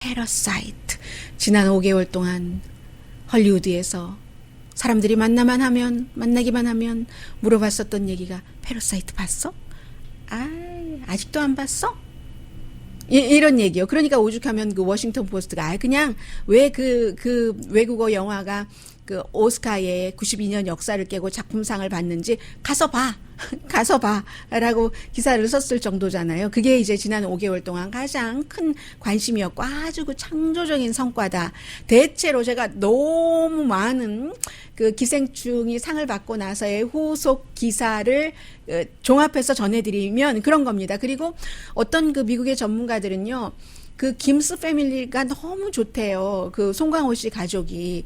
패러사이트. 지난 5개월 동안 헐리우드에서 사람들이 만나만 하면, 만나기만 하면 물어봤었던 얘기가 패러사이트 봤어? 아, 아직도 안 봤어? 이, 이런 얘기요. 그러니까 오죽하면 그 워싱턴 포스트가 아 그냥 왜 그그 외국어 영화가 그 오스카의 92년 역사를 깨고 작품상을 받는지 가서 봐. 가서 봐라고 기사를 썼을 정도잖아요. 그게 이제 지난 5개월 동안 가장 큰 관심이었고 아주 그 창조적인 성과다. 대체로 제가 너무 많은 그 기생충이 상을 받고 나서의 후속 기사를 어, 종합해서 전해드리면 그런 겁니다. 그리고 어떤 그 미국의 전문가들은요. 그 김스 패밀리가 너무 좋대요. 그 송강호 씨 가족이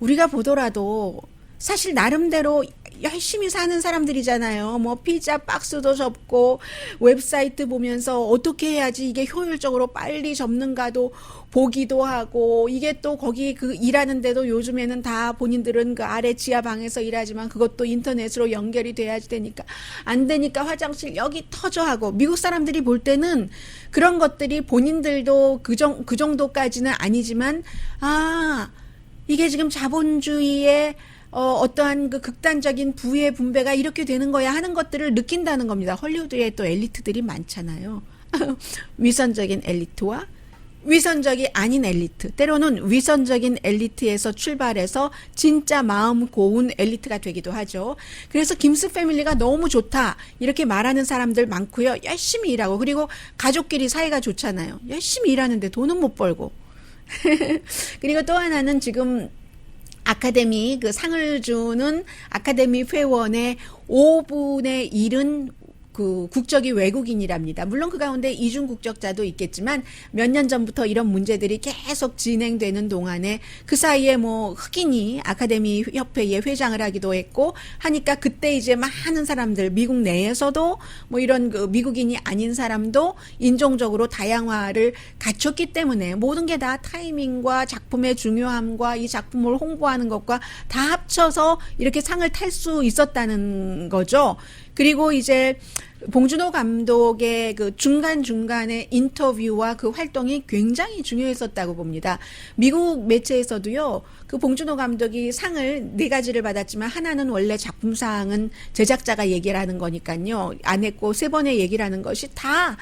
우리가 보더라도 사실 나름대로 열심히 사는 사람들이잖아요. 뭐 피자 박스도 접고 웹사이트 보면서 어떻게 해야지 이게 효율적으로 빨리 접는가도 보기도 하고 이게 또 거기 그 일하는데도 요즘에는 다 본인들은 그 아래 지하 방에서 일하지만 그것도 인터넷으로 연결이 돼야지 되니까 안 되니까 화장실 여기 터져 하고 미국 사람들이 볼 때는 그런 것들이 본인들도 그, 정, 그 정도까지는 아니지만 아 이게 지금 자본주의의 어, 어떠한 그 극단적인 부의 분배가 이렇게 되는 거야 하는 것들을 느낀다는 겁니다. 헐리우드에 또 엘리트들이 많잖아요. 위선적인 엘리트와 위선적이 아닌 엘리트. 때로는 위선적인 엘리트에서 출발해서 진짜 마음 고운 엘리트가 되기도 하죠. 그래서 김스 패밀리가 너무 좋다. 이렇게 말하는 사람들 많고요. 열심히 일하고. 그리고 가족끼리 사이가 좋잖아요. 열심히 일하는데 돈은 못 벌고. 그리고 또 하나는 지금 아카데미 그 상을 주는 아카데미 회원의 5분의 1은 그 국적이 외국인이랍니다. 물론 그 가운데 이중 국적자도 있겠지만 몇 년 전부터 이런 문제들이 계속 진행되는 동안에 그 사이에 뭐 흑인이 아카데미 협회의 회장을 하기도 했고 하니까 그때 이제 많은 사람들 미국 내에서도 뭐 이런 그 미국인이 아닌 사람도 인종적으로 다양화를 갖췄기 때문에 모든 게 다 타이밍과 작품의 중요함과 이 작품을 홍보하는 것과 다 합쳐서 이렇게 상을 탈 수 있었다는 거죠. 그리고 이제 봉준호 감독의 그 중간중간의 인터뷰와 그 활동이 굉장히 중요했었다고 봅니다. 미국 매체에서도요, 그 봉준호 감독이 상을 네 가지를 받았지만 하나는 원래 작품상은 제작자가 얘기를 하는 거니까요. 안 했고 세 번의 얘기를 하는 것이 다,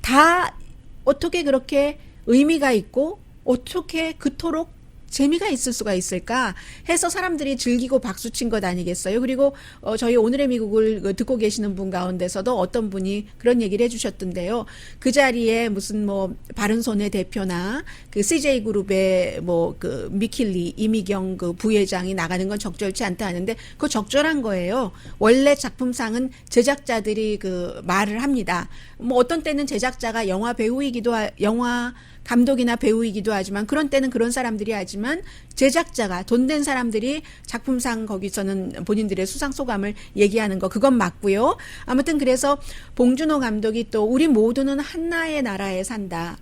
다 어떻게 그렇게 의미가 있고 어떻게 그토록 재미가 있을 수가 있을까 해서 사람들이 즐기고 박수 친 것 아니겠어요? 그리고 어, 저희 오늘의 미국을 그 듣고 계시는 분 가운데서도 어떤 분이 그런 얘기를 해주셨던데요. 그 자리에 무슨 뭐 바른손의 대표나 그 CJ 그룹의 뭐 그 미킬리 이미경 그 부회장이 나가는 건 적절치 않다 하는데 그거 적절한 거예요. 원래 작품상은 제작자들이 그 말을 합니다. 뭐 어떤 때는 제작자가 영화 배우이기도 하, 영화 감독이나 배우이기도 하지만 그런 때는 그런 사람들이 하지만 제작자가 돈 된 사람들이 작품상 거기서는 본인들의 수상 소감을 얘기하는 거 그건 맞고요. 아무튼 그래서 봉준호 감독이 또 우리 모두는 한나의 나라에 산다.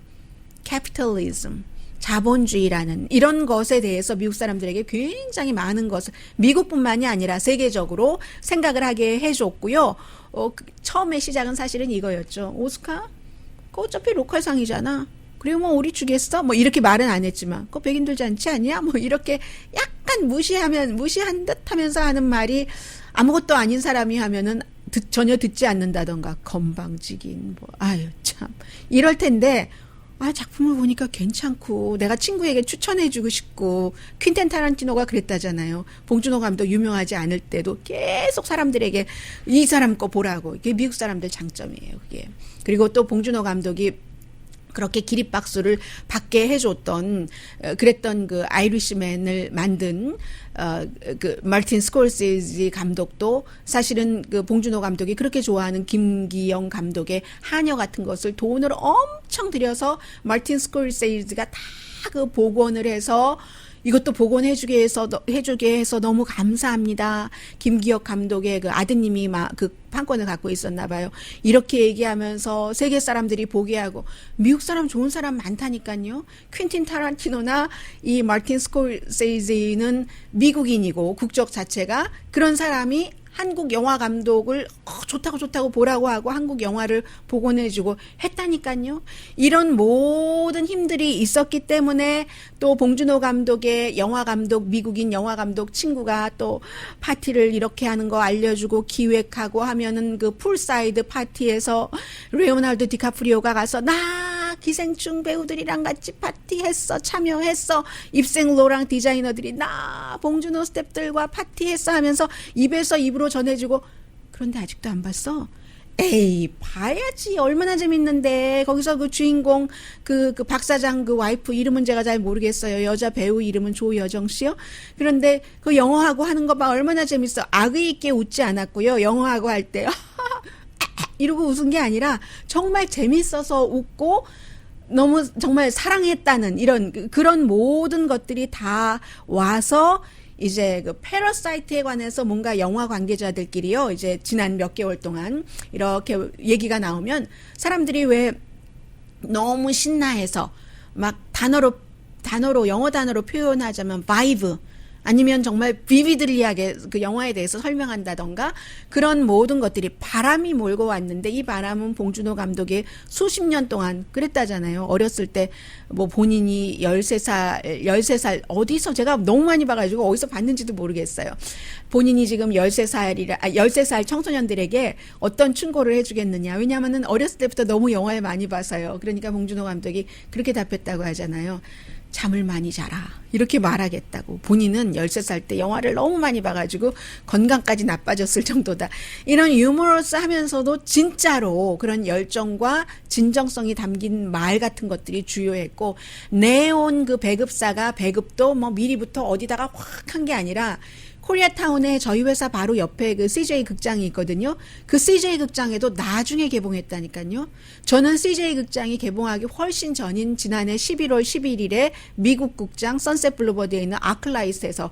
캐피털리즘. 자본주의라는 이런 것에 대해서 미국 사람들에게 굉장히 많은 것을 미국뿐만이 아니라 세계적으로 생각을 하게 해줬고요. 어, 그 처음에 시작은 사실은 이거였죠. 오스카? 그 어차피 로컬상이잖아. 그리고 뭐 우리 주겠어? 뭐 이렇게 말은 안 했지만 그거 백인들 잔치 아니야? 뭐 이렇게 약간 무시하면 무시한 듯하면서 하는 말이 아무것도 아닌 사람이 하면은 듣, 전혀 듣지 않는다던가 건방지긴 뭐 아유 참 이럴 텐데 아 작품을 보니까 괜찮고 내가 친구에게 추천해주고 싶고 퀸텐 타란티노가 그랬다잖아요. 봉준호 감독 유명하지 않을 때도 계속 사람들에게 이 사람 거 보라고 이게 미국 사람들 장점이에요. 그게 그리고 또 봉준호 감독이 그렇게 기립박수를 받게 해줬던 어, 그랬던 그 아이리시맨을 만든 어그 마틴 스콜세지 감독도 사실은 그 봉준호 감독이 그렇게 좋아하는 김기영 감독의 하녀 같은 것을 돈을 엄청 들여서 마틴 스콜세지가 다 그 복원을 해서 이것도 복원해주게 해서 해주게 해서 너무 감사합니다. 김기혁 감독의 그 아드님이 막 그 판권을 갖고 있었나 봐요. 이렇게 얘기하면서 세계 사람들이 보게 하고 미국 사람 좋은 사람 많다니까요. 퀸틴 타란티노나 이 마틴 스콜세이지는 미국인이고 국적 자체가 그런 사람이 한국 영화 감독을 어, 좋다고 좋다고 보라고 하고 한국 영화를 복원해주고 했다니까요. 이런 모든 힘들이 있었기 때문에 또 봉준호 감독의 영화 감독 미국인 영화 감독 친구가 또 파티를 이렇게 하는 거 알려주고 기획하고 하면은 그 풀사이드 파티에서 레오나르도 디카프리오가 가서 나 기생충 배우들이랑 같이 파티했어 참여했어. 입생로랑 디자이너들이 나 봉준호 스탭들과 파티했어 하면서 입에서 입으로 전해주고. 그런데 아직도 안 봤어. 에이 봐야지. 얼마나 재밌는데. 거기서 그 주인공 그, 그 박사장 그 와이프 이름은 제가 잘 모르겠어요. 여자 배우 이름은 조여정 씨요? 그런데 그 영어하고 하는 거 봐. 얼마나 재밌어. 악의 있게 웃지 않았고요. 영어하고 할 때. 이러고 웃은 게 아니라 정말 재밌어서 웃고 너무 정말 사랑했다는 이런 그- 그런 모든 것들이 다 와서 이제 그 패러사이트에 관해서 뭔가 영화 관계자들끼리요 이제 지난 몇 개월 동안 이렇게 얘기가 나오면 사람들이 왜 너무 신나해서 막 단어로 단어로 영어 단어로 표현하자면 바이브 아니면 정말 비비들리하게 그 영화에 대해서 설명한다던가 그런 모든 것들이 바람이 몰고 왔는데 이 바람은 봉준호 감독이 수십 년 동안 그랬다잖아요. 어렸을 때 뭐 본인이 13살, 13살 어디서 제가 너무 많이 봐가지고 어디서 봤는지도 모르겠어요. 본인이 지금 13살이라, 아, 13살 청소년들에게 어떤 충고를 해주겠느냐. 왜냐하면은 어렸을 때부터 너무 영화를 많이 봐서요. 그러니까 봉준호 감독이 그렇게 답했다고 하잖아요. 잠을 많이 자라. 이렇게 말하겠다고. 본인은 13살 때 영화를 너무 많이 봐가지고 건강까지 나빠졌을 정도다. 이런 유머러스 하면서도 진짜로 그런 열정과 진정성이 담긴 말 같은 것들이 주요했고, 내온 그 배급사가 배급도 뭐 미리부터 어디다가 확 한 게 아니라 코리아타운에 저희 회사 바로 옆에 그 CJ 극장이 있거든요. 그 CJ 극장에도 나중에 개봉했다니까요. 저는 CJ 극장이 개봉하기 훨씬 전인 지난해 11월 11일에 미국 극장 선셋 블루버드에 있는 아클라이스에서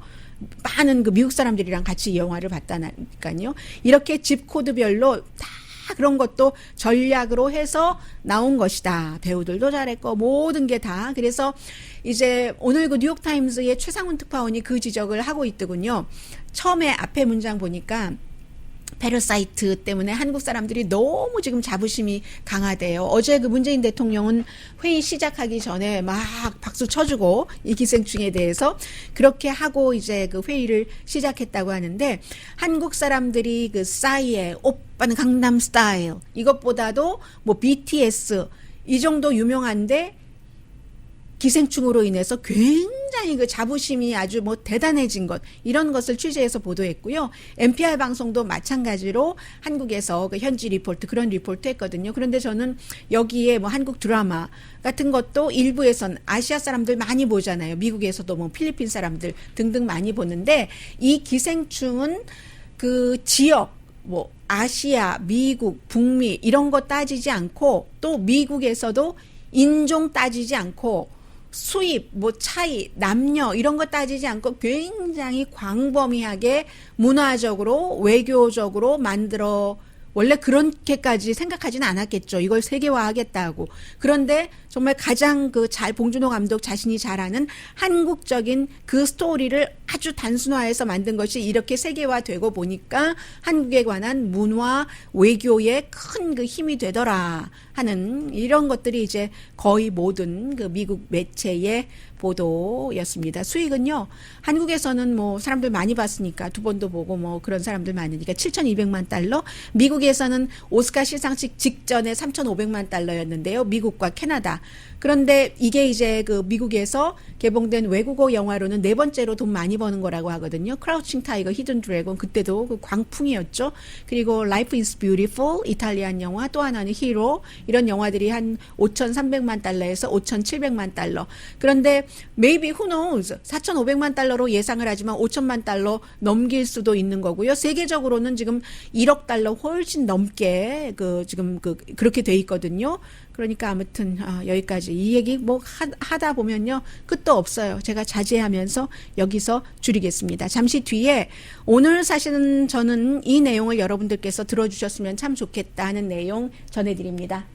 많은 그 미국 사람들이랑 같이 이 영화를 봤다니까요. 이렇게 집 코드별로 다 그런 것도 전략으로 해서 나온 것이다. 배우들도 잘했고 모든 게 다. 그래서 이제 오늘 그 뉴욕 타임즈의 최상훈 특파원이 그 지적을 하고 있더군요. 처음에 앞에 문장 보니까 페르사이트 때문에 한국 사람들이 너무 지금 자부심이 강하대요. 어제 그 문재인 대통령은 회의 시작하기 전에 막 박수 쳐주고 이 기생충에 대해서 그렇게 하고 이제 그 회의를 시작했다고 하는데 한국 사람들이 그 싸이에 오빠는 강남 스타일 이것보다도 뭐 BTS 이 정도 유명한데 기생충으로 인해서 굉장히 그 자부심이 아주 뭐 대단해진 것 이런 것을 취재해서 보도했고요. NPR 방송도 마찬가지로 한국에서 그 현지 리포트 그런 리포트 했거든요. 그런데 저는 여기에 뭐 한국 드라마 같은 것도 일부에선 아시아 사람들 많이 보잖아요. 미국에서도 뭐 필리핀 사람들 등등 많이 보는데 이 기생충은 그 지역 뭐 아시아, 미국, 북미 이런 거 따지지 않고 또 미국에서도 인종 따지지 않고 수입, 뭐 차이, 남녀 이런 거 따지지 않고 굉장히 광범위하게 문화적으로 외교적으로 만들어 원래 그렇게까지 생각하지는 않았겠죠. 이걸 세계화하겠다고. 그런데 정말 가장 그 잘 봉준호 감독 자신이 잘 아는 한국적인 그 스토리를 아주 단순화해서 만든 것이 이렇게 세계화되고 보니까 한국에 관한 문화 외교에 큰 그 힘이 되더라 하는 이런 것들이 이제 거의 모든 그 미국 매체의 보도였습니다. 수익은요. 한국에서는 뭐 사람들 많이 봤으니까 두 번도 보고 뭐 그런 사람들 많으니까 7,200만 달러. 미국에서는 오스카 시상식 직전에 3,500만 달러였는데요. 미국과 캐나다. 그런데 이게 이제 그 미국에서 개봉된 외국어 영화로는 네 번째로 돈 많이 버는 거라고 하거든요. 크라우칭 타이거, 히든 드래곤 그때도 그 광풍이었죠. 그리고 라이프 이즈 뷰티풀 이탈리안 영화 또 하나는 히로 이런 영화들이 한 5,300만 달러에서 5,700만 달러. 그런데 maybe who knows 4,500만 달러로 예상을 하지만 5천만 달러 넘길 수도 있는 거고요. 세계적으로는 지금 1억 달러 훨씬 넘게 그 지금 그 그렇게 돼 있거든요. 그러니까 아무튼 아, 여기까지 이 얘기 뭐 하, 하다 보면요 끝도 없어요. 제가 자제하면서 여기서 줄이겠습니다. 잠시 뒤에 오늘 사실은 저는 이 내용을 여러분들께서 들어주셨으면 참 좋겠다 하는 내용 전해드립니다.